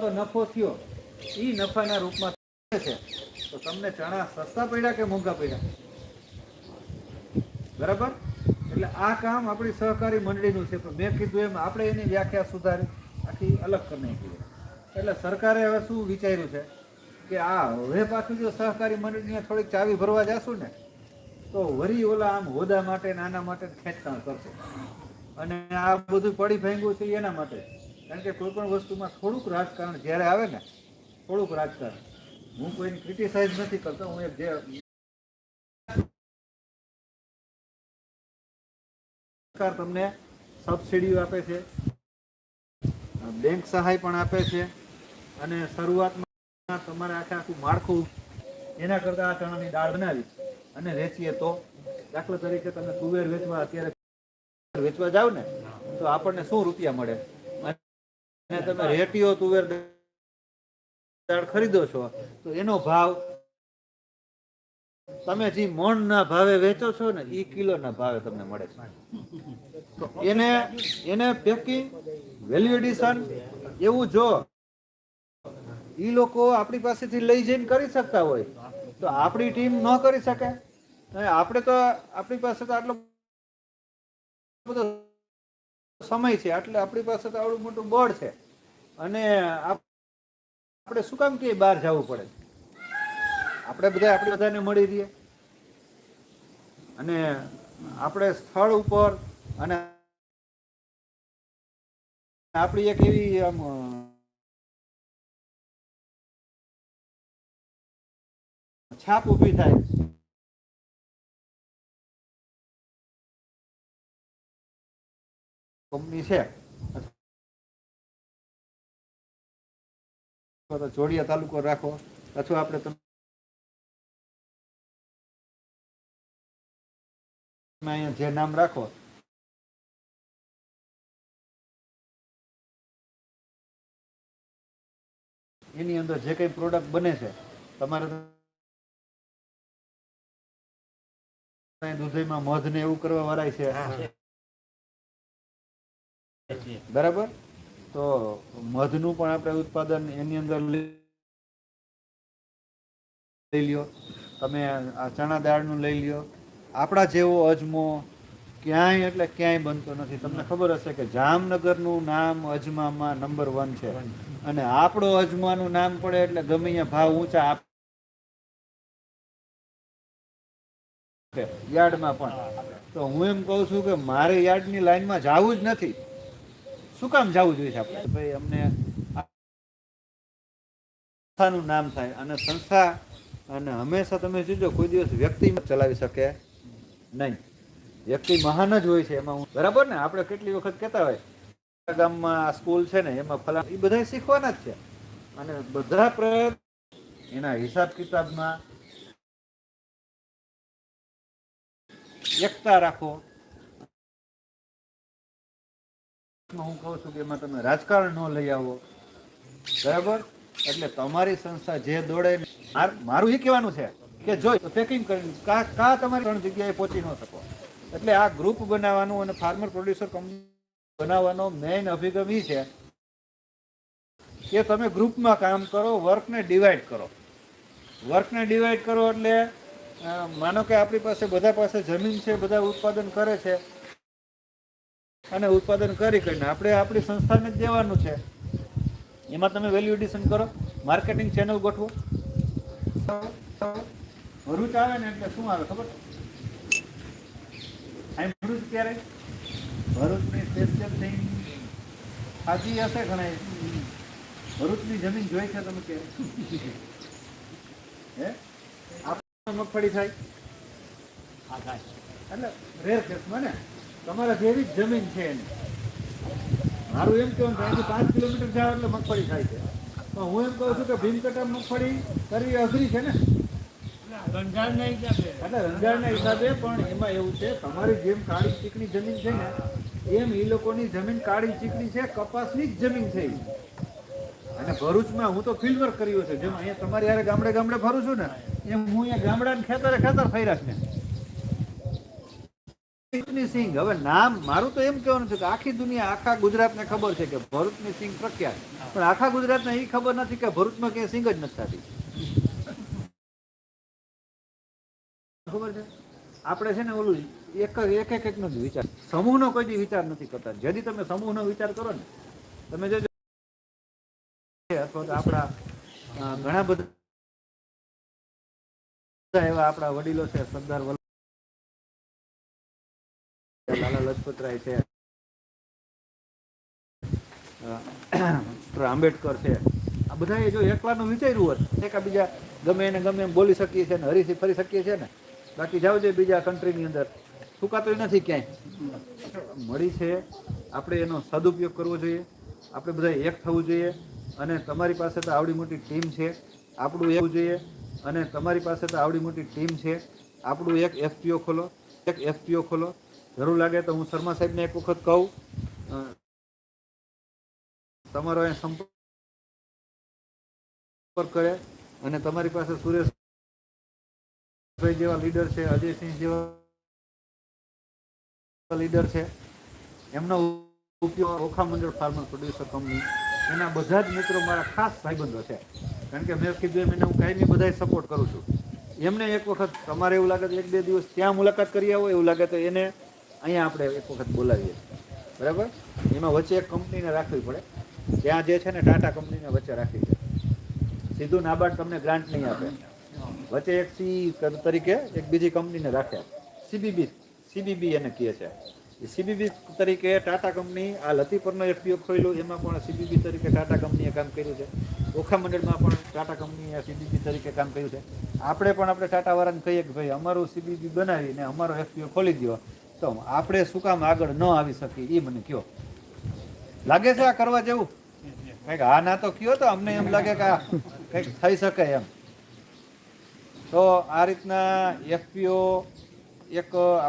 તો નફો થયો. એ નફાના રૂપમાં છે. તો તમને ચણા સસ્તા પડ્યા કે મોંઘા પડ્યા? બરાબર? એટલે આ કામ આપણી સહકારી મંડળીનું છે. પણ મેં કીધું એમ આપણે એની વ્યાખ્યા સુધારી. આખી અલગ કરી નાખી એટલે સરકારે હવે શું વિચાર્યું છે? કે આ હવે પાછું જો સહકારી મંડળીને થોડીક ચાવી ભરવા જાશું ને, તો વરી ઓલા આમ હોદા માટે, નાના માટે ખેંચતાણ કરશે. અને આ બધું પડી ભાંગ્યું છે એના માટે. કારણ કે કોઈ પણ વસ્તુમાં થોડુંક રાજકારણ જ્યારે આવે ને, થોડુંક રાજકારણ. હું કોઈને ક્રિટિસાઇઝ નથી કરતો, હું એક જે સરકાર તમને સબસિડીઓ આપે છે બેંક સહાય પણ આપે છે, અને શરૂઆતમાં તમારે આખે આખું માળખું એના કરતાં આ ચણાની દાળ બનાવી અને વેચીએ તો દાખલા તરીકે તમે તુવેર વેચવા, અત્યારે વેચવા જાવ ને, તો આપણને શું રૂપિયા મળે? અને તમે રેટીઓ તુવેર દાળ ખરીદો છો તો એનો ભાવ તમે જે મણ ના ભાવે વેચો છો ને એ કિલો ના ભાવે તમને મળે છે. તો એને એને પેકિંગ વેલ્યુ એડિશન એવું જો એ લોકો આપણી પાસેથી લઈ જઈને કરી શકતા હોય તો આપણી ટીમ ન કરી શકે. આપણે તો આપણી પાસે તો આટલો બધો સમય છે એટલે આપણી પાસે તો આવડું મોટું બળ છે. અને આપણે શું કામ કે બહાર જવું પડે? આપણે બધા, આપણે બધાને મળી રહીએ. અને આપણે સ્થળ ઉપર અને આપણી એક એવી, આમ, છાપ ઊભી થાય. કંપની છે. અથવા તો જોડિયા તાલુકો રાખો અથવા આપણે તમે અહીંયા જે નામ રાખો એની અંદર જે કઈ પ્રોડક્ટ બને છે તમારે તો મધ ને એવું કરવા વરાય છે. બરાબર? તો મધનું પણ આપણે ઉત્પાદન એની અંદર લઈ લ્યો. તમે આ ચણા દાળનું લઈ લ્યો. આપણા જેવો અજમો ક્યાંય એટલે ક્યાંય બનતો નથી. તમને ખબર હશે કે જામનગરનું નામ અજમામાં નંબર વન છે. અને આપણો અજમાનું નામ પડે એટલે ગમે અહીંયા ભાવ ઊંચા આપે. યાર્ડમાં પણ. તો હું એમ કહું છું કે મારે યાર્ડની લાઈનમાં જવું જ નથી. શું કામ જવું જોઈએ આપણે? ભાઈ અમને સંસ્થાનું નામ થાય અને સંસ્થા અને હંમેશા તમે જોજો, કોઈ દિવસ વ્યક્તિ ચલાવી શકે. નહીં. વ્યક્તિ મહાન જ હોય છે એમાં હું. બરાબર ને? આપણે કેટલી વખત કહેતા હોય ગામમાં આ સ્કૂલ છે ને, એમાં ફલા એ બધા શીખવાના જ છે. અને બધા પ્રયત્ન એના હિસાબ કિતાબમાં એકતા રાખો. હું કહું છું કે એમાં તમે રાજકારણ ન લઈ આવો. બરાબર? એટલે તમારી સંસ્થા જે દોડે મારું એ કહેવાનું છે કે જો પેકિંગ કરીને કા તમારી ત્રણ જગ્યાએ પહોંચી ન શકો. એટલે આ ગ્રુપ બનાવવાનું અને ફાર્મર પ્રોડ્યુસર કંપની બનાવવાનો મેઇન અભિગમ એ છે કે તમે ગ્રુપમાં કામ કરો વર્કને ડિવાઈડ કરો. વર્કને ડિવાઈડ કરો એટલે માનો કે આપણી પાસે બધા પાસે જમીન છે, બધા ઉત્પાદન કરે છે અને ઉત્પાદન કરી કરીને આપણે આપણી સંસ્થાને જ દેવાનું છે. એમાં તમે વેલ્યુ એડિશન કરો માર્કેટિંગ ચેનલ ગોઠવો. ભરૂચ આવે ને એટલે શું આવે ખબર? અહીં ભરૂચ ક્યારે? ભરૂચની સ્પેશિયલ થિંગ ખાધી હશે ઘણા ભરૂચની જમીન જોઈ છે તમે કે હે? આપણે મગફળી થાય. એટલે રેર કેસમાં ને? તમારા જેવી જ જમીન છે એની. મારું એમ કેવું થાય કે પાંચ કિલોમીટર જાવ એટલે મગફળી થાય છે. પણ હું એમ કહું છું કે ભીમકટા મગફળી કરવી અઘરી છે ને. એટલે રંજાણના હિસાબે પણ એમાં એવું છે તમારી જેમ કાળી ચીકણી જમીન છે ને એમ એ લોકોની જમીન કાળી ચીકણી છે કપાસની જ જમીન છે. અને ભરૂચમાં હું તો ફિલ્ડ વર્ક કર્યું છે જેમ અહીંયા તમારી યારે ગામડે ગામડે ફરું છું ને એમ હું અહીંયા ગામડાને ખેતરે ખેતર ફર્યા છે ભરૂચની સિંહ. હવે નામ મારું તો એમ કહેવાનું છે કે આખી દુનિયા, આખા ગુજરાતને ખબર છે કે ભરૂચની સિંહ પ્રખ્યાત. પણ આખા ગુજરાતને એ ખબર નથી કે ભરૂચમાં ક્યાંય સિંહ જ નથી થતી. ખબર છે? આપણે છે ને ઓલું એક એક એક, એકનો જ વિચાર. સમૂહનો કોઈ દી વિચાર નથી કરતા. જેથી તમે સમૂહનો વિચાર કરો ને, તમે જો અથવા તો આપણા ઘણા બધા એવા આપણા વડીલો છે, સરદાર વલ્લભ છે. આંબેડકર છે. આ બધાએ જો એકલાનું વિચાર્યું હોત એકાબીજા ગમે એને ગમે એમ બોલી શકીએ છીએ ને, હરીથી ફરી શકીએ છીએ ને, બાકી જાવ જોઈએ બીજા કન્ટ્રીની અંદર. સુકાતોય નથી ક્યાંય. મળી છે. આપણે એનો સદુપયોગ કરવો જોઈએ. આપણે બધા એક થવું જોઈએ. અને તમારી પાસે તો આવડી મોટી ટીમ છે. આપણું એવું જોઈએ. અને તમારી પાસે તો આવડી મોટી ટીમ છે. આપણું એક એફપીઓ ખોલો. એક એફપીઓ ખોલો. જરૂર લાગે તો હું શર્મા સાહેબને એક વખત કહું. તમારો અહીંયા સંપર્ક કરે અને તમારી પાસે સુરેશભાઈ જેવા લીડર છે, અજયસિંહ જેવા લીડર છે. એમનો ઉપયોગ ઓખા મંડળ ફાર્મર પ્રોડ્યુસર કંપની એના બધા જ મિત્રો મારા ખાસ ભાઈબંધો છે. કારણ કે મેં કીધું એમ એને હું કાયમી બધાય સપોર્ટ કરું છું. એમને એક વખત, તમારે એવું લાગે તો એક બે દિવસ ત્યાં મુલાકાત કરી આવો, એવું લાગે તો એને અહીંયા આપણે એક વખત બોલાવીએ. બરાબર? એમાં વચ્ચે એક કંપનીને રાખવી પડે. ત્યાં જે છે ને ટાટા કંપનીને વચ્ચે રાખવી છે સીધું નાબાર્ડ તમને ગ્રાન્ટ નહીં આપે. વચ્ચે એક સી તરીકે એક બીજી કંપનીને રાખે સીબીબી સીબીબી એને કહે છે. સીબીબી તરીકે ટાટા કંપની આ લતીપરનો એફપીઓ ખોલ્યો એમાં પણ સીબીબી તરીકે ટાટા કંપનીએ કામ કર્યું છે. ઓખા મંડળમાં પણ ટાટા કંપનીએ સીબીબી તરીકે કામ કર્યું છે. આપણે પણ આપણે ટાટાવાળાને કહીએ કે ભાઈ, અમારું સીબીબી બનાવીને અમારો એફપીઓ ખોલી દો તો આપણે શું કામ આગળ ન આવી શકીએ એ મને કયો. લાગે છે આ કરવા જેવું? કંઈક હા ના તો કયો તો અમને એમ લાગે કે આ કંઈક થઈ શકે એમ. તો આ રીતના એફપીઓ એક